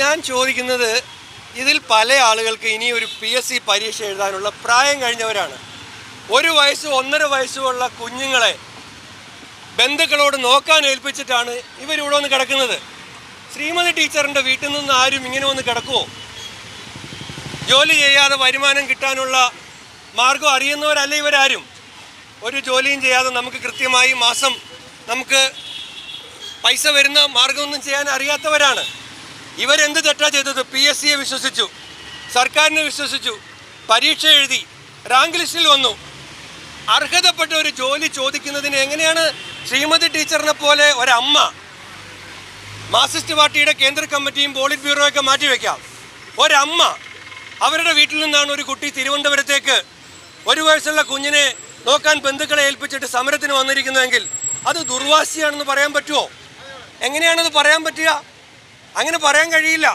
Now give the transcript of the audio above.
ഞാൻ ചോദിക്കുന്നത് ഇതിൽ പല ആളുകൾക്ക് ഇനി ഒരു പി എസ് സി പരീക്ഷ എഴുതാനുള്ള പ്രായം കഴിഞ്ഞവരാണ്. ഒരു വയസ്സ് ഒന്നര വയസ്സുമുള്ള കുഞ്ഞുങ്ങളെ ബന്ധുക്കളോട് നോക്കാൻ ഏൽപ്പിച്ചിട്ടാണ് ഇവരിവിടെ വന്ന് കിടക്കുന്നത്. ശ്രീമതി ടീച്ചറിന്റെ വീട്ടിൽ നിന്ന് ആരും ഇങ്ങനെ വന്ന് കിടക്കുമോ ജോലി ചെയ്യാതെ വരുമാനം കിട്ടാനുള്ള മാർഗം അറിയുന്നവരല്ല ഇവരാരും? ഒരു ജോലിയും ചെയ്യാതെ നമുക്ക് കൃത്യമായി മാസം നമുക്ക് പൈസ വരുന്ന മാർഗമൊന്നും ചെയ്യാൻ അറിയാത്തവരാണ്. ഇവരെന്ത് തെറ്റാ ചെയ്തത്? പി എസ് സിയെ വിശ്വസിച്ചു. സർക്കാരിനെ വിശ്വസിച്ചു. പരീക്ഷ എഴുതി. റാങ്ക് ലിസ്റ്റിൽ വന്നു. അർഹതപ്പെട്ട ഒരു ജോലി ചോദിക്കുന്നതിന് എങ്ങനെയാണ് ശ്രീമതി ടീച്ചറിനെ പോലെ ഒരമ്മ മാർക്സിസ്റ്റ് പാർട്ടിയുടെ കേന്ദ്ര കമ്മിറ്റിയും പോളിറ്റ് ബ്യൂറോ ഒക്കെ മാറ്റിവെക്കാം ഒരമ്മ അവരുടെ വീട്ടിൽ നിന്നാണ് ഒരു കുട്ടി തിരുവനന്തപുരത്തേക്ക് ഒരു വയസ്സുള്ള കുഞ്ഞിനെ നോക്കാൻ ബന്ധുക്കളെ ഏൽപ്പിച്ചിട്ട് സമരത്തിന് വന്നിരിക്കുന്നതെങ്കിൽ അത് ദുർവാശിയാണെന്ന് പറയാൻ പറ്റുമോ? എങ്ങനെയാണത് പറയാൻ പറ്റുക? അങ്ങനെ പറയാൻ കഴിയില്ല.